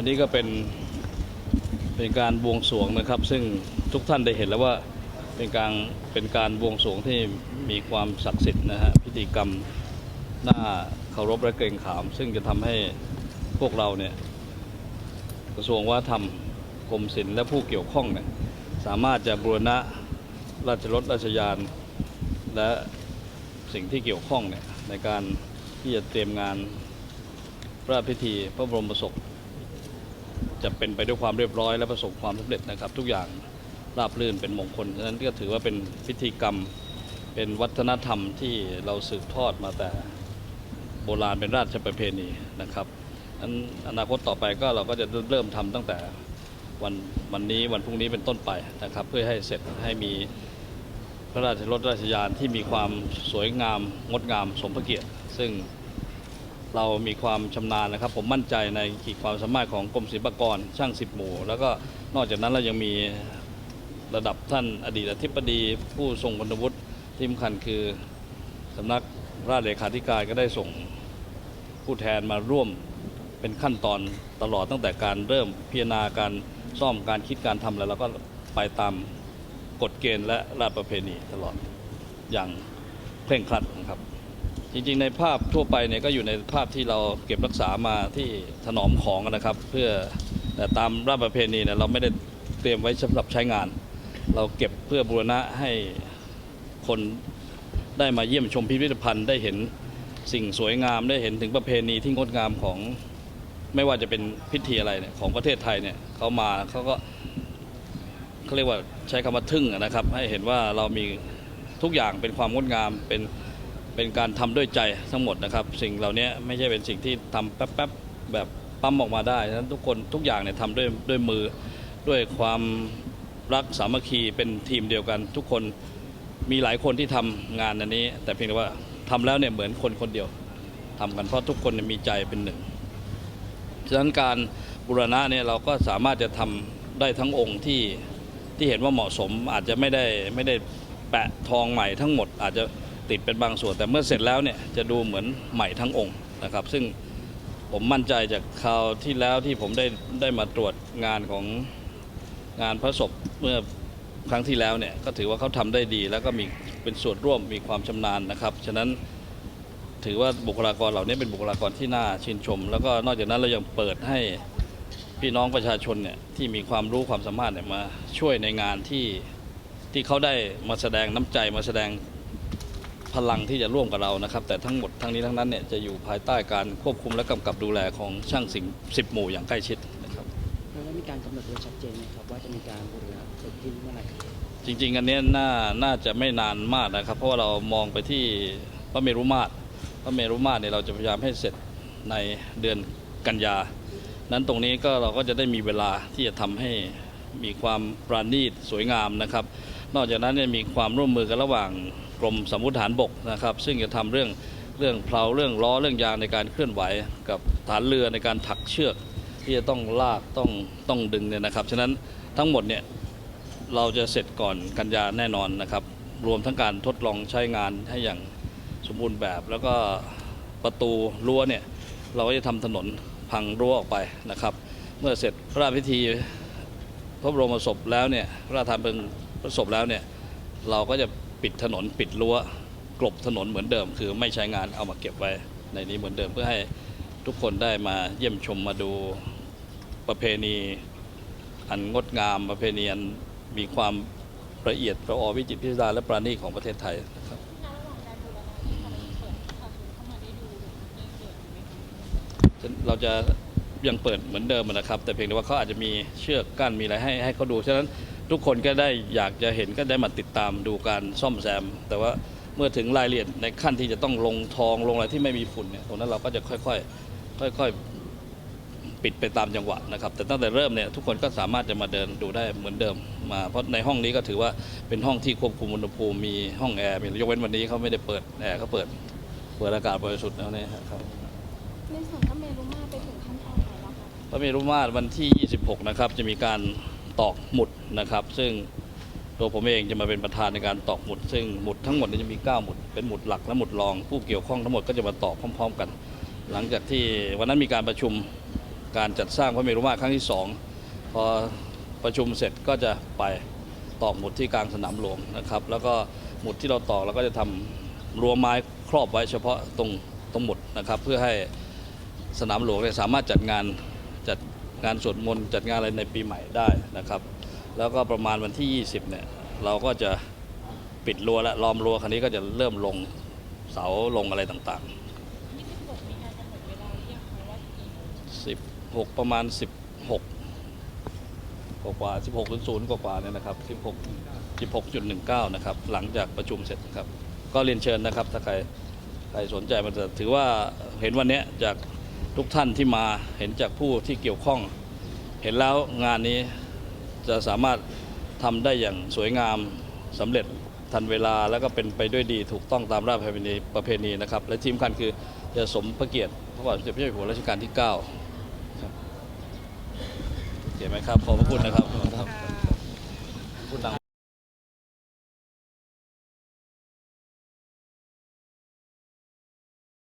วันนี้ก็เป็นเป็นการบวงสรวงนะครับ ซึ่งทุกท่านได้เห็นแล้วว่าเป็นการเป็นการบวงสรวงที่มีความศักดิ์สิทธิ์นะฮะพิธีกรรมน่าเคารพและเกรงขาม ซึ่งจะทำให้พวกเราเนี่ยกระทรวงวัฒนธรรมกรมศิลป์และผู้เกี่ยวข้องเนี่ยสามารถจะบูรณะราชรถราชยาน และสิ่งที่เกี่ยวข้องเนี่ยในการที่จะเตรียมงานพระราชพิธีพระบรมศพ จะเป็นไปด้วยความเรียบร้อยและประสบความสำเร็จนะครับ ทุกอย่างราบรื่นเป็นมงคลฉะนั้นก็ถือว่าเป็นพิธีกรรมเป็นวัฒนธรรมที่เราสืบทอดมาแต่โบราณเป็นราชประเพณีนะครับนั้นอนาคตต่อไปก็เราก็จะเริ่มทำตั้งแต่วันวันนี้วันพรุ่งนี้เป็นต้นไปนะครับ เพื่อให้เสร็จให้มีพระราชรถราชยานที่มีความสวยงามงดงามสมพระเกียรติ ซึ่ง เรามีความชำนาญนะครับ ผมมั่นใจในขีดความสามารถของกรมศิลปากรช่างสิบหมู่ แล้วก็นอกจากนั้นเรายังมีระดับท่านอดีตอธิบดีผู้ทรงคุณวุฒิที่สำคัญคือสำนักราชเลขาธิการก็ได้ส่งผู้แทนมาร่วมเป็นขั้นตอนตลอดตั้งแต่การเริ่มพิจารณาการซ่อมการคิดการทำแล้วเราก็ไปตามกฎเกณฑ์และราชประเพณีตลอดอย่างเคร่งครัดนะครับ จริงๆ ในภาพทั่วไปเนี่ยก็อยู่ในภาพที่เราเก็บรักษามาที่ถนอมของนะครับ เพื่อแต่ตามราชประเพณีเนี่ยเราไม่ได้เตรียมไว้สำหรับใช้งาน เราเก็บเพื่อบูรณะให้คนได้มาเยี่ยมชมพิพิธภัณฑ์ได้เห็นสิ่งสวยงามได้เห็นถึงประเพณีที่งดงามของไม่ว่าจะเป็นพิธีอะไรเนี่ยของประเทศไทยเนี่ยเขามาเขาก็เขาเรียกว่าใช้คำว่าทึ่งนะครับ ให้เห็นว่าเรามีทุกอย่างเป็นความงดงามเป็น เป็นการทำด้วยใจทั้งหมดนะครับ สิ่งเหล่านี้ไม่ใช่เป็นสิ่งที่ทำแป๊บๆแบบปั๊มออกมาได้ฉะนั้นทุกคนทุกอย่างเนี่ยทำด้วยด้วยมือด้วยความรักสามัคคีเป็นทีมเดียวกัน ทุกคนมีหลายคนที่ทำงานอันนี้ แต่เพียงแต่ว่าทำแล้วเนี่ยเหมือนคนคนเดียวทำกันเพราะทุกคนนมีใจเป็นหนึ่งฉะนั้นการบูรณะเนี่ยเราก็สามารถจะทำได้ทั้งองค์ที่ที่เห็นว่าเหมาะสมอาจจะไม่ได้ไม่ได้แปะทองใหม่ทั้งหมดอาจจะ ติดเป็นบางส่วน แต่เมื่อเสร็จแล้วเนี่ยจะดูเหมือนใหม่ทั้งองค์นะครับ ซึ่งผมมั่นใจจากคราวที่แล้วที่ผมได้ได้มาตรวจงานของงานพระศพเมื่อครั้งที่แล้วเนี่ยก็ถือว่าเขาทำได้ดี แล้วก็มีเป็นส่วนร่วมมีความชำนาญนะครับ ฉะนั้นถือว่าบุคลากรเหล่านี้เป็นบุคลากรที่น่าชื่นชม แล้วก็นอกจากนั้นเรายังเปิดให้พี่น้องประชาชนเนี่ยที่มีความรู้ความสามารถเนี่ยมาช่วยในงานที่ที่เขาได้มาแสดงน้ำใจมาแสดง พลังที่จะร่วมกับเรานะครับ แต่ทั้งหมดทั้งนี้ทั้งนั้นเนี่ยจะอยู่ภายใต้การควบคุมและกำกับดูแลของช่างสิงสิบหมู่อย่างใกล้ชิดนะครับแล้วมีการกำหนดโดยชัดเจนไหมครับว่าจะมีการบูรณะเสร็จสิ้นเมื่อไหร่จริง ๆ อันเนี้ยน่าน่าจะไม่นานมากนะครับ เพราะว่าเรามองไปที่พระเมรุมาตรพระเมรุมาตรเนี่ยเราจะพยายามให้เสร็จในเดือนกันยา นั้นตรงนี้ก็เราก็จะได้มีเวลาที่จะทำให้มีความปราณีตสวยงามนะครับ นอกจากนั้นเนี่ยมีความร่วมมือกันระหว่างกรมสมมุติฐานบกนะครับ ซึ่งจะทำเรื่องเรื่องเพลาเรื่องล้อเรื่องยางในการเคลื่อนไหว กับฐานเรือในการถักเชือก ที่จะต้องลากต้องต้องดึงเนี่ยนะครับฉะนั้นทั้งหมดเนี่ยเราจะเสร็จก่อนกันยาแน่นอนนะครับ รวมทั้งการทดลองใช้งานให้อย่างสมบูรณ์แบบ แล้วก็ประตูรั้วเนี่ยเราก็จะทำถนนพังรั้วออกไปนะครับ เมื่อเสร็จพระราชพิธีพระบรมศพแล้วเนี่ยพระราชทานเป็น พระศพแล้วเนี่ยเราก็จะปิดถนนปิดรั้วกลบถนนเหมือนเดิม คือไม่ใช้งานเอามาเก็บไว้ในนี้เหมือนเดิมเพื่อให้ทุกคนได้มาเยี่ยมชมมาดูประเพณี อันงดงามประเพณีอันมีความละเอียดพระอวิจิตรพิสดารและปราณีตของประเทศไทยนะครับเราจะยังเปิดเหมือนเดิมนะครับ แต่เพียงแต่ว่าเขาอาจจะมีเชือกกั้นมีอะไรให้ให้เขาดูฉะนั้น ทุกคนก็ได้อยากจะเห็นก็ได้มาติดตามดูการซ่อมแซม แต่ว่าเมื่อถึงรายละเอียดในขั้นที่จะต้องลงทองลงอะไรที่ไม่มีฝุ่นเนี่ยตรงนั้นเราก็จะค่อยๆค่อยๆปิดไปตามจังหวะนะครับ แต่ตั้งแต่เริ่มเนี่ยทุกคนก็สามารถจะมาเดินดูได้เหมือนเดิมมาเพราะในห้องนี้ก็ถือว่าเป็นห้องที่ควบคุมอุณหภูมิมีห้องแอร์มียกเว้นวันนี้เขาไม่ได้เปิดแอร์เขาเปิดเปิดอากาศบริสุทธิ์แล้วเนี่ยครับในส่วนพระเมรุมาตรไปถึงขั้นตอนไหนแล้วคะพระเมรุมาตรวันที่ 26 นะครับจะมีการ ตอกหมุดนะครับ ซึ่งตัวผมเองจะมาเป็นประธานในการตอกหมุด ซึ่งหมุดทั้งหมดนี่ยจะมี 9 หมุด เป็นหมุดหลักและหมุดรอง ผู้เกี่ยวข้องทั้งหมดก็จะมาตอกพร้อม ๆ กัน หลังจากที่วันนั้นมีการประชุมการจัดสร้างพระเมรุมาตรครั้งที่สองพอประชุมเสร็จก็จะไปตอกหมุดที่กลางสนามหลวงนะครับ แล้วก็หมุดที่เราตอกเราก็จะทำรั้วไม้ครอบไว้เฉพาะตรงตรงหมุดนะครับ เพื่อให้สนามหลวงเนี่ยสามารถจัดงานจัด งานสวดมนต์จัดงานอะไรในปีใหม่ได้นะครับ แล้วก็ประมาณวันที่ 20เนี่ยเราก็จะปิดรั้วและล้อมรั้วคราวนี้ก็จะเริ่มลงเสาลงอะไรต่างๆ26มีการกำหนดเวลาหรือยังคะว่ากี่โมงสิบหกประมาณสิบหกกว่ากว่าสิบหกศูนย์กว่ากว่าเนี่ยนะครับสิบหกสิบหกจุดหนึ่งเก้านะครับ หลังจากประชุมเสร็จครับ ก็เรียนเชิญนะครับ ถ้าใครใครสนใจมันจะถือว่าเห็นวันนี้จาก ทุกท่านที่มาเห็นจากผู้ที่เกี่ยวข้อง เห็นแล้วงานนี้จะสามารถทำได้อย่างสวยงามสำเร็จทันเวลาแล้วก็เป็นไปด้วยดีถูกต้องตามราชประเพณีประเพณีนะครับ และที่สำคัญคือจะสมพระเกียรติพระบาทสมเด็จพระเจ้าอยู่หัวรัชกาลที่ 9 ครับโอเคไหมครับ ขอบพระคุณนะครับค่ะพูดดัง